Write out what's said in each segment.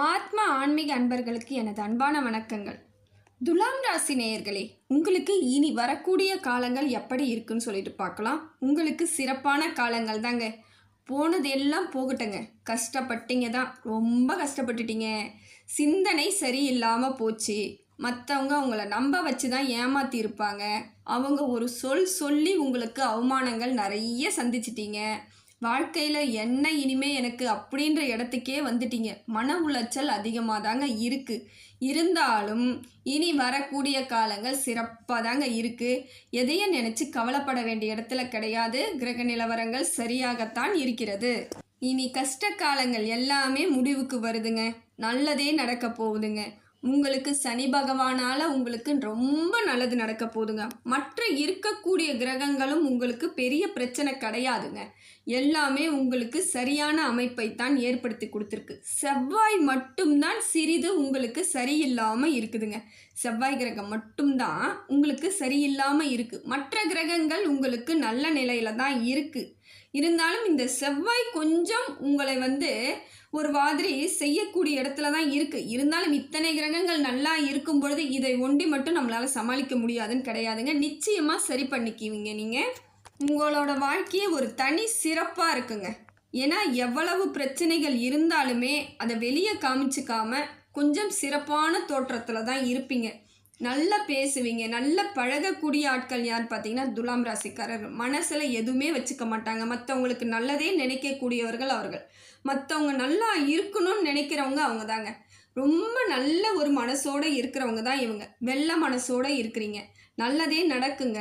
ஆத்ம ஆன்மீக அன்பர்களுக்கு எனது அன்பான வணக்கங்கள். துலாம் ராசி நேயர்களே உங்களுக்கு இனி வரக்கூடிய காலங்கள் எப்படி இருக்குன்னு சொல்லிட்டு பார்க்கலாம். உங்களுக்கு சிறப்பான காலங்கள் தாங்க. போனது எல்லாம் போகட்டங்க. கஷ்டப்பட்டீங்க தான். ரொம்ப கஷ்டப்பட்டுட்டீங்க. சிந்தனை சரியில்லாமல் போச்சு. மற்றவங்க அவங்கள நம்ப வச்சு தான் ஏமாத்தி இருப்பாங்க அவங்க ஒரு சொல் சொல்லி உங்களுக்கு அவமானங்கள் நிறைய சந்திச்சிட்டீங்க. வாழ்க்கையில் என்ன இனிமே எனக்கு அப்படின்ற இடத்துக்கே வந்துட்டீங்க. மன உளைச்சல் அதிகமாக தாங்க இருக்குது இருந்தாலும் இனி வரக்கூடிய காலங்கள் சிறப்பாக தாங்க இருக்குது எதையும் நினச்சி கவலைப்பட வேண்டிய இடத்துல கிடையாது. கிரக நிலவரங்கள் சரியாகத்தான் இருக்கிறது. இனி கஷ்ட காலங்கள் எல்லாமே முடிவுக்கு வருதுங்க. நல்லதே நடக்க போகுதுங்க. உங்களுக்கு சனி பகவானால உங்களுக்கு ரொம்ப நல்லது நடக்க போகுதுங்க மற்ற இருக்கக்கூடிய கிரகங்களும் உங்களுக்கு பெரிய பிரச்சனை கிடையாதுங்க. எல்லாமே உங்களுக்கு சரியான அமைப்பை தான் ஏற்படுத்தி கொடுத்துருக்கு. செவ்வாய் மட்டும்தான் சிறிது உங்களுக்கு சரியில்லாமல் இருக்குதுங்க. செவ்வாய் கிரகம் மட்டும்தான் உங்களுக்கு சரியில்லாமல் இருக்குது மற்ற கிரகங்கள் உங்களுக்கு நல்ல நிலையில தான் இருக்குது இருந்தாலும் இந்த செவ்வாய் கொஞ்சம் உங்களை வந்து ஒரு மாதிரி செய்யக்கூடிய இடத்துல தான் இருக்குது இருந்தாலும் இத்தனை கிரகங்கள் நல்லா இருக்கும் பொழுது இதை ஒண்டி மட்டும் நம்மளால் சமாளிக்க முடியாதுன்னு கிடையாதுங்க. நிச்சயமாக சரி பண்ணிக்குவீங்க நீங்கள் உங்களோட வாழ்க்கையே ஒரு தனி சிறப்பாக இருக்குங்க. ஏன்னா எவ்வளவு பிரச்சனைகள் இருந்தாலுமே அதை வெளியே காமிச்சிக்காம கொஞ்சம் சிறப்பான தோற்றத்தில் தான் இருப்பீங்க. நல்லா பேசுவீங்க நல்லா பழகக்கூடிய ஆட்கள் யார் பார்த்தீங்கன்னா துலாம் ராசிக்காரர். மனசில் எதுவுமே வச்சுக்க மாட்டாங்க. மற்றவங்களுக்கு நல்லதே நினைக்கக்கூடியவர்கள் அவர்கள். மற்றவங்க நல்லா இருக்கணும்னு நினைக்கிறவங்க அவங்க தாங்க ரொம்ப நல்ல ஒரு மனசோட இருக்கிறவங்க தான் இவங்க. வெள்ள மனசோட இருக்கிறீங்க. நல்லதே நடக்குங்க.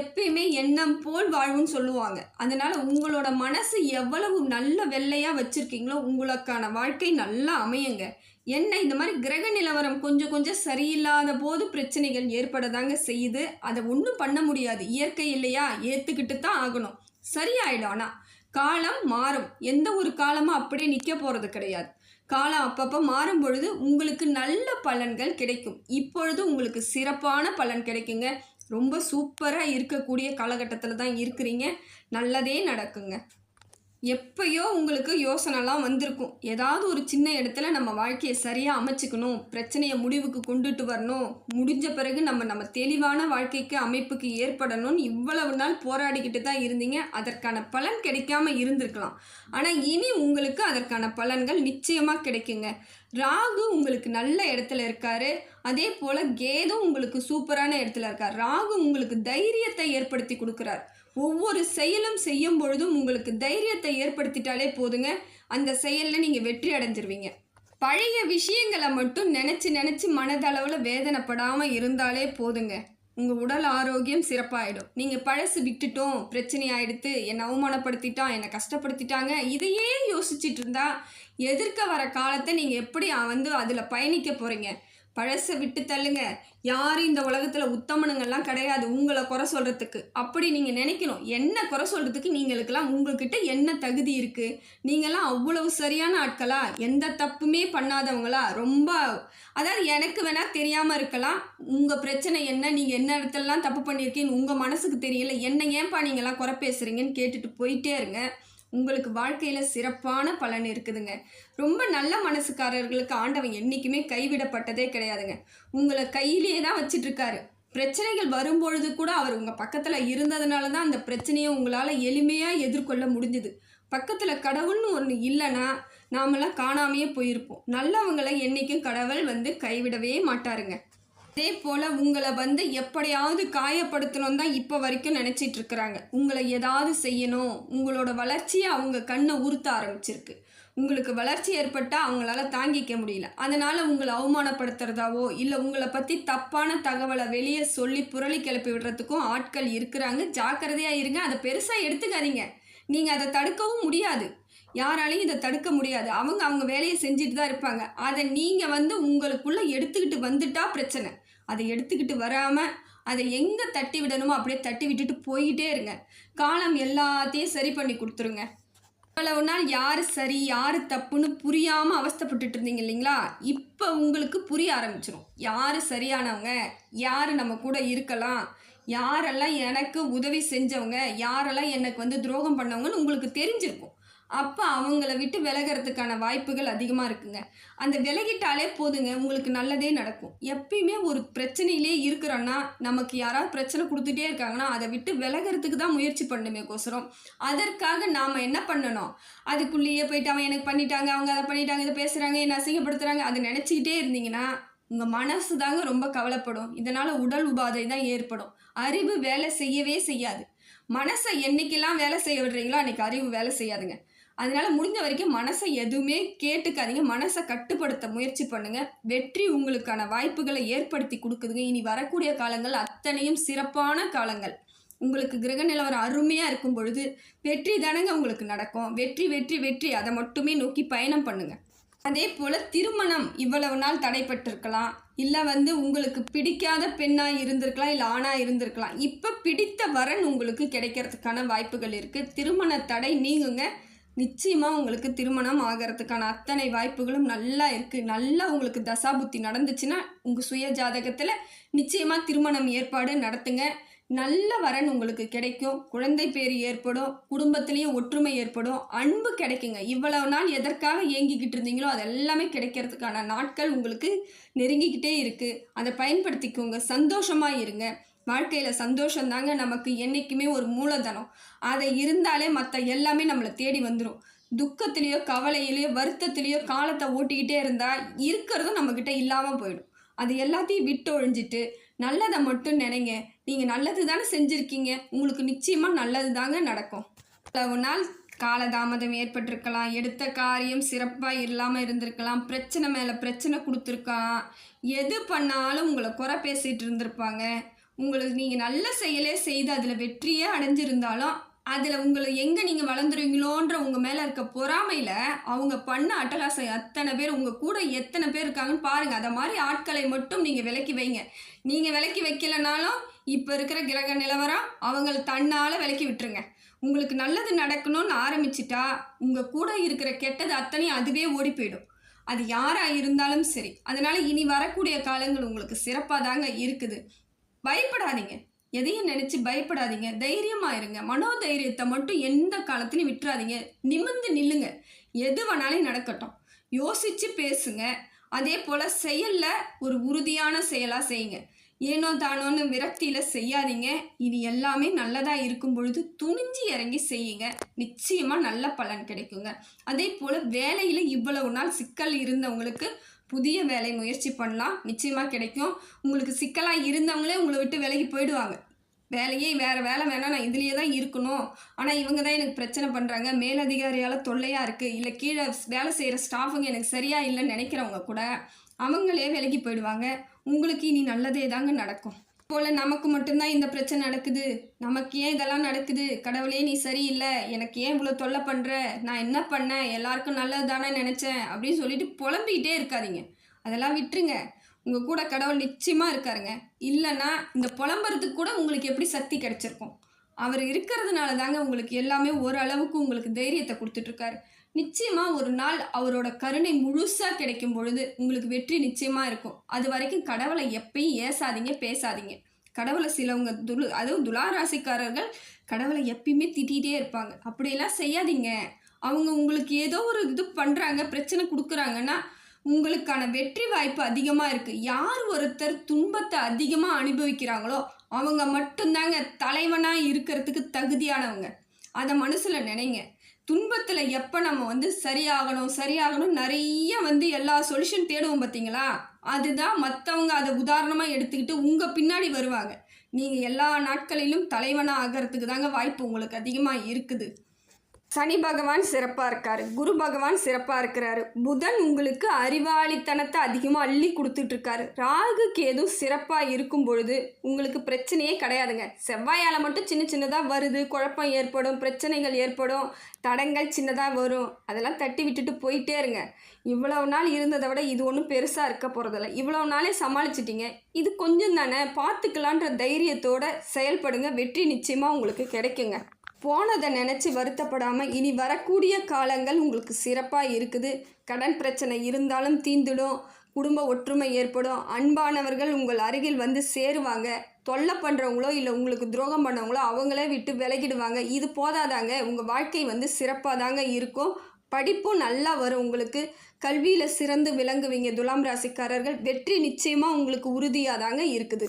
எப்பயுமே எண்ணம் போல் வாழ்வுன்னு சொல்லுவாங்க. அதனால உங்களோட மனசு எவ்வளவு நல்ல வெள்ளையாக வச்சுருக்கீங்களோ உங்களுக்கான வாழ்க்கை நல்லா அமையுங்க. என்ன இந்த மாதிரி கிரக நிலவரம் கொஞ்சம் கொஞ்சம் சரியில்லாத போது பிரச்சனைகள் ஏற்படதாங்க செய்யுது. அதை ஒன்றும் பண்ண முடியாது. இயற்கை இல்லையா? ஏற்றுக்கிட்டு தான் ஆகணும். சரியாயிடும். ஆனால் காலம் மாறும். எந்த ஒரு காலமும் அப்படியே நிற்க போகிறது கிடையாது. காலம் அப்பப்போ மாறும் பொழுது உங்களுக்கு நல்ல பலன்கள் கிடைக்கும். இப்பொழுது உங்களுக்கு சிறப்பான பலன் கிடைக்குங்க. ரொம்ப சூப்பராக இருக்கக்கூடிய காலகட்டத்தில் தான் இருக்கிறீங்க. நல்லதே நடக்குங்க. எப்பயோ உங்களுக்கு யோசனைலாம் வந்திருக்கும். ஏதாவது ஒரு சின்ன இடத்துல நம்ம வாழ்க்கையை சரியாக அமைச்சுக்கணும் பிரச்சனையை முடிவுக்கு கொண்டுட்டு வரணும் முடிஞ்ச பிறகு நம்ம நம்ம தெளிவான வாழ்க்கைக்கு அமைப்புக்கு ஏற்படணும்னு இவ்வளவு நாள் போராடிக்கிட்டு தான் இருந்தீங்க. அதற்கான பலன் கிடைக்காம இருந்திருக்கலாம். ஆனால் இனி உங்களுக்கு அதற்கான பலன்கள் நிச்சயமாக கிடைக்குங்க. ராகு உங்களுக்கு நல்ல இடத்துல இருக்காரு. அதே போல் கேதும் உங்களுக்கு சூப்பரான இடத்துல இருக்கார். ராகு உங்களுக்கு தைரியத்தை ஏற்படுத்தி கொடுக்குறார். ஒவ்வொரு செயலும் செய்யும் பொழுதும் உங்களுக்கு தைரியத்தை ஏற்படுத்திட்டாலே போதுங்க. அந்த செயலில் நீங்கள் வெற்றி அடைஞ்சிருவீங்க. பழைய விஷயங்களை மட்டும் நினச்சி நினச்சி மனதளவில் வேதனைப்படாமல் இருந்தாலே போதுங்க. உங்கள் உடல் ஆரோக்கியம் சிறப்பாயிடும். நீங்கள் பழசு விட்டுட்டோம் பிரச்சனை ஆயிடுத்து என்னை அவமானப்படுத்திட்டான் என்னை கஷ்டப்படுத்திட்டாங்க இதையே யோசிச்சுட்டு இருந்தா எதிர்க்க வர காலத்தை நீங்கள் எப்படி வந்து அதில் பயணிக்க போகிறீங்க பழசை விட்டு தள்ளுங்க. யாரும் இந்த உலகத்தில் உத்தமனுங்கள்லாம் கிடையாது. உங்களை குறை சொல்கிறதுக்கு அப்படி நீங்கள் நினைக்கணும். என்ன குறை சொல்கிறதுக்கு நீங்களுக்கெல்லாம் உங்கள்கிட்ட என்ன தகுதி இருக்குது நீங்கள்லாம் அவ்வளவு சரியான ஆட்களா? எந்த தப்புமே பண்ணாதவங்களா? ரொம்ப அதாவது எனக்கு வேணால் தெரியாமல் இருக்கலாம். உங்கள் பிரச்சனை என்ன? நீங்கள் என்ன இடத்துலலாம் தப்பு பண்ணியிருக்கீங்கன்னு உங்கள் மனசுக்கு தெரியல. என்ன ஏன்பா நீங்கள்லாம் குறை பேசுகிறீங்கன்னு கேட்டுட்டு போயிட்டே இருங்க. உங்களுக்கு வாழ்க்கையில் சிறப்பான பலன் இருக்குதுங்க. ரொம்ப நல்ல மனசுக்காரர்களுக்கு ஆண்டவன் என்றைக்குமே கைவிடப்பட்டதே கிடையாதுங்க. உங்களை கையிலேயே தான் வச்சிட்ருக்காரு. பிரச்சனைகள் வரும்பொழுது கூட அவர் உங்கள் பக்கத்தில் இருந்ததுனால தான் அந்த பிரச்சனையை உங்களால் எளிமையாக எதிர்கொள்ள முடிஞ்சுது. பக்கத்தில் கடவுள்னு ஒன்று இல்லைன்னா நாமெல்லாம் காணாமையே போயிருப்போம். நல்லவங்களை என்றைக்கும் கடவுள் வந்து கைவிடவே மாட்டாருங்க. அதே போல் உங்களை வந்து எப்படியாவது காயப்படுத்தணும் தான் இப்போ வரைக்கும் நினச்சிட்டு இருக்கிறாங்க. உங்களை ஏதாவது செய்யணும். உங்களோட வளர்ச்சியை அவங்க கண்ணை உறுத்த ஆரம்பிச்சிருக்கு. உங்களுக்கு வளர்ச்சி ஏற்பட்டால் அவங்களால தாங்கிக்க முடியல. அதனால் உங்களை அவமானப்படுத்துறதாவோ இல்லை உங்களை பற்றி தப்பான தகவலை வெளியே சொல்லி புரளி கிளப்பி விடுறதுக்கும் ஆட்கள் இருக்கிறாங்க. ஜாக்கிரதையாக இருங்க. அதை பெருசாக எடுத்துக்காதீங்க. நீங்கள் அதை தடுக்கவும் முடியாது. யாராலையும் இதை தடுக்க முடியாது. அவங்க அவங்க வேலையை செஞ்சுட்டு தான் இருப்பாங்க. அதை நீங்கள் வந்து உங்களுக்குள்ளே எடுத்துக்கிட்டு வந்துட்டா பிரச்சனை. அதை எடுத்துக்கிட்டு வராமல் அதை எங்கே தட்டி விடணுமோ அப்படியே தட்டி விட்டுட்டு போய்கிட்டே இருங்க. காலம் எல்லாத்தையும் சரி பண்ணி கொடுத்துருங்க. இவ்வளவு நாள் யார் சரி யார் தப்புன்னு புரியாமல் அவஸ்தப்பட்டுட்டு இருந்தீங்க இல்லைங்களா? இப்போ உங்களுக்கு புரிய ஆரம்பிச்சிடும் யார் சரியானவங்க? யார் நம்ம கூட இருக்கலாம்? யாரெல்லாம் எனக்கு உதவி செஞ்சவங்க? யாரெல்லாம் எனக்கு வந்து துரோகம் பண்ணவங்கன்னு உங்களுக்கு தெரிஞ்சிருக்கும். அப்போ அவங்கள விட்டு விலகிறதுக்கான வாய்ப்புகள் அதிகமாக இருக்குங்க. அந்த விலகிட்டாலே போதுங்க உங்களுக்கு நல்லதே நடக்கும். எப்பயுமே ஒரு பிரச்சனையிலே இருக்கிறோன்னா நமக்கு யாராவது பிரச்சனை கொடுத்துட்டே இருக்காங்கன்னா அதை விட்டு விலகிறதுக்கு தான் முயற்சி பண்ணுமே கோசரம். அதற்காக நாம் என்ன பண்ணணும்? அதுக்குள்ளேயே போயிட்டு அவன் எனக்கு பண்ணிட்டாங்க அவங்க அதை பண்ணிட்டாங்க இதை பேசுகிறாங்க என்ன அசிங்கப்படுத்துகிறாங்க அதை நினச்சிக்கிட்டே இருந்தீங்கன்னா உங்கள் மனசு தாங்க ரொம்ப கவலைப்படும். இதனால் உடல் உபாதை தான் ஏற்படும். அறிவு வேலை செய்யவே செய்யாது. மனசை என்னைக்கெல்லாம் வேலை செய்ய விடுறீங்களோ அன்றைக்கி அறிவு வேலை செய்யாதுங்க. அதனால முடிஞ்ச வரைக்கும் மனசை எதுவுமே கேட்டுக்காதீங்க. மனசை கட்டுப்படுத்த முயற்சி பண்ணுங்க. வெற்றி உங்களுக்கான வாய்ப்புகளை ஏற்படுத்தி கொடுக்குதுங்க. இனி வரக்கூடிய காலங்கள் அத்தனையும் சிறப்பான காலங்கள். உங்களுக்கு கிரக நிலவரம் அருமையாக இருக்கும் பொழுது வெற்றி தானங்க உங்களுக்கு நடக்கும். வெற்றி வெற்றி வெற்றி அதை மட்டுமே நோக்கி பயணம் பண்ணுங்க. அதே போல் திருமணம் இவ்வளவு நாள் தடைப்பட்டிருக்கலாம். இல்லை வந்து உங்களுக்கு பிடிக்காத பெண்ணாக இருந்திருக்கலாம் இல்லை ஆணாக இருந்திருக்கலாம். இப்போ பிடித்த வரன் உங்களுக்கு கிடைக்கிறதுக்கான வாய்ப்புகள் இருக்குது திருமண தடை நீங்குங்க. நிச்சயமாக உங்களுக்கு திருமணம் ஆகிறதுக்கான அத்தனை வாய்ப்புகளும் நல்லா இருக்குது நல்லா உங்களுக்கு தசாபுத்தி நடந்துச்சுன்னா உங்கள் சுய ஜாதகத்தில் நிச்சயமாக திருமணம் ஏற்பாடு நடத்துங்க. நல்ல வரன் உங்களுக்கு கிடைக்கும். குழந்தை பேர் ஏற்படும். குடும்பத்திலையும் ஒற்றுமை ஏற்படும். அன்பு கிடைக்குங்க. இவ்வளவு நாள் எதற்காக ஏங்கிக்கிட்டு இருந்தீங்களோ அது எல்லாமே கிடைக்கிறதுக்கான நாட்கள் உங்களுக்கு நெருங்கிக்கிட்டே இருக்குது அதை பயன்படுத்திக்கோங்க. சந்தோஷமாக இருங்க. வாழ்க்கையில் சந்தோஷம் தாங்க நமக்கு என்றைக்குமே ஒரு மூலதனம். அதை இருந்தாலே மற்ற எல்லாமே நம்மளை தேடி வந்துடும் துக்கத்திலேயோ கவலையிலையோ வருத்தத்திலேயோ காலத்தை ஓட்டிக்கிட்டே இருந்தால் இருக்கிறதும் நம்மக்கிட்ட இல்லாமல் போயிடும். அது எல்லாத்தையும் விட்டு ஒழிஞ்சிட்டு நல்லதை மட்டும் நினைங்க. நீங்கள் நல்லது தானே செஞ்சுருக்கீங்க. உங்களுக்கு நிச்சயமாக நல்லது தாங்க நடக்கும். இவ்வளவு நாள் காலதாமதம் ஏற்பட்டிருக்கலாம். எடுத்த காரியம் சிறப்பாக இல்லாமல் இருந்திருக்கலாம். பிரச்சனை மேலே பிரச்சனை கொடுத்துருக்கலாம். எது பண்ணாலும் உங்களை குறை பேசிகிட்டு இருந்திருப்பாங்க. உங்களுக்கு நீங்கள் நல்ல செயலே செய்து அதில் வெற்றியே அடைஞ்சிருந்தாலும் அதில் உங்களை எங்கே நீங்கள் வளர்ந்துருவீங்களோன்ற உங்கள் மேலே இருக்க பொறாமையில் அவங்க பண்ண அட்டலாசை அத்தனை பேர் உங்கள் கூட எத்தனை பேர் இருக்காங்கன்னு பாருங்கள் அதை மாதிரி ஆட்களை மட்டும் நீங்கள் விலக்கி வைங்க. நீங்கள் விலக்கி வைக்கலைனாலும் இப்போ இருக்கிற கிரக நிலவரம் அவங்கள தன்னால் விலக்கி விட்டுருங்க. உங்களுக்கு நல்லது நடக்கணும்னு ஆரம்பிச்சிட்டா உங்கள் கூட இருக்கிற கெட்டது அத்தனையும் அதுவே ஓடி போயிடும். அது யாராக இருந்தாலும் சரி. அதனால் இனி வரக்கூடிய காலங்கள் உங்களுக்கு சிறப்பாக தாங்க இருக்குது. பயப்படாதீங்க. எதையும் நினச்சி பயப்படாதீங்க. தைரியமாக இருங்க மனோதைரியத்தை மட்டும் எந்த காலத்துலையும் விட்டுறாதீங்க. நிமிர்ந்து நில்லுங்க. எது வேணாலும் நடக்கட்டும். யோசித்து பேசுங்க. அதே போல் செயலில் ஒரு உறுதியான செயலாக செய்யுங்க. ஏனோ தானோன்னு விரக்தியில் செய்யாதீங்க. இது எல்லாமே நல்லதாக இருக்கும் பொழுது துணிஞ்சு இறங்கி செய்யுங்க. நிச்சயமாக நல்ல பலன் கிடைக்குங்க. அதே போல் வேலையில் இவ்வளவு நாள் சிக்கல் இருந்தவங்களுக்கு புதிய வேலை முயற்சி பண்ணலாம். நிச்சயமாக கிடைக்கும். உங்களுக்கு சிக்கலாக இருந்தவங்களே உங்களை விட்டு விலகி போயிடுவாங்க. வேலையே வேறு வேலை வேணால் நான் இதுலேயே தான் இருக்கணும். ஆனால் இவங்க தான் எனக்கு பிரச்சனை பண்ணுறாங்க மேலதிகாரியால் தொல்லையாக இருக்குது இல்லை கீழே வேலை செய்கிற ஸ்டாஃபுங்க எனக்கு சரியாக இல்லைன்னு நினைக்கிறவங்க கூட அவங்களே விலகி போயிடுவாங்க. உங்களுக்கு இனி நல்லதே தாங்க நடக்கும். போல் நமக்கு மட்டும்தான் இந்த பிரச்சனை நடக்குது. நமக்கு ஏன் இதெல்லாம் நடக்குது? கடவுளே நீ சரியில்லை. எனக்கு ஏன் இவ்வளோ தொல்லை பண்ணுற நான் என்ன பண்ணேன்? எல்லாருக்கும் நல்லது தானே நினச்சேன். அப்படின்னு சொல்லிட்டு புலம்பிக்கிட்டே இருக்காதிங்க. அதெல்லாம் விட்டுருங்க. உங்கள் கூட கடவுள் நிச்சயமாக இருக்காருங்க. இல்லைன்னா இந்த புலம்புறதுக்கு கூட உங்களுக்கு எப்படி சக்தி கிடைச்சிருக்கும்? அவர் இருக்கிறதுனால தாங்க உங்களுக்கு எல்லாமே ஓரளவுக்கு உங்களுக்கு தைரியத்தை கொடுத்துட்ருக்காரு நிச்சயமாக ஒரு நாள் அவரோட கருணை முழுசாக கிடைக்கும் பொழுது உங்களுக்கு வெற்றி நிச்சயமாக இருக்கும். அது வரைக்கும் கடவுளை எப்பயும் ஏசாதீங்க பேசாதீங்க. கடவுளை சிலவங்க துலு அதுவும் துலா ராசிக்காரர்கள் கடவுளை எப்பயுமே திட்டிகிட்டே இருப்பாங்க. அப்படியெல்லாம் செய்யாதீங்க. அவங்க உங்களுக்கு ஏதோ ஒரு இது பண்ணுறாங்க பிரச்சனை கொடுக்குறாங்கன்னா உங்களுக்கான வெற்றி வாய்ப்பு அதிகமாக இருக்குது யார் ஒருத்தர் துன்பத்தை அதிகமாக அனுபவிக்கிறாங்களோ அவங்க மட்டும்தாங்க தலைவனாக இருக்கிறதுக்கு தகுதியானவங்க. அதை மனசில் நினைங்க. துன்பத்தில் எப்போ நம்ம வந்து சரியாகணும் சரியாகணும் நிறைய வந்து எல்லா சொல்யூஷன் தேடுவோம் பார்த்தீங்களா? அதுதான் மற்றவங்க அதை உதாரணமாக எடுத்துக்கிட்டு உங்கள் பின்னாடி வருவாங்க. நீங்கள் எல்லா நாட்களிலும் தலைவனாக ஆகிறதுக்கு தாங்க வாய்ப்பு உங்களுக்கு அதிகமாக இருக்குது. சனி பகவான் சிறப்பாக இருக்கார். குரு பகவான் சிறப்பாக இருக்கிறாரு. புதன் உங்களுக்கு அறிவாளித்தனத்தை அதிகமாக அள்ளி கொடுத்துட்ருக்காரு. ராகு கேது சிறப்பாக இருக்கும் பொழுது உங்களுக்கு பிரச்சனையே கிடையாதுங்க. செவ்வாயால் மட்டும் சின்ன சின்னதாக வருது குழப்பம் ஏற்படும் பிரச்சனைகள் ஏற்படும் தடங்கள் சின்னதாக வரும். அதெல்லாம் தட்டி விட்டுட்டு போயிட்டே இருங்க. இவ்வளவு நாள் இருந்ததை விட இது ஒன்றும் பெருசாக இருக்க போகிறதில்ல இவ்வளவு நாளே சமாளிச்சிட்டிங்க. இது கொஞ்சம் தானே பார்த்துக்கலான்ற தைரியத்தோட செயல்படுங்க. வெற்றி நிச்சயமாக உங்களுக்கு கிடைக்குங்க. போனதை நினச்சி வருத்தப்படாமல் இனி வரக்கூடிய காலங்கள் உங்களுக்கு சிறப்பாக இருக்குது. கடன் பிரச்சனை இருந்தாலும் தீந்துடும். குடும்ப ஒற்றுமை ஏற்படும். அன்பானவர்கள் உங்கள் அருகில் வந்து சேருவாங்க. தொல்லை பண்ணுறவங்களோ இல்லை உங்களுக்கு துரோகம் பண்ணவங்களோ அவங்களே விட்டு விலகிடுவாங்க. இது போதாதாங்க. உங்கள் வாழ்க்கை வந்து சிறப்பாக தாங்க இருக்கும். படிப்பும் நல்லா வரும் உங்களுக்கு. கல்வியில் சிறந்து விளங்குவீங்க துலாம் ராசிக்காரர்கள். வெற்றி நிச்சயமாக உங்களுக்கு உறுதியாக தாங்க இருக்குது.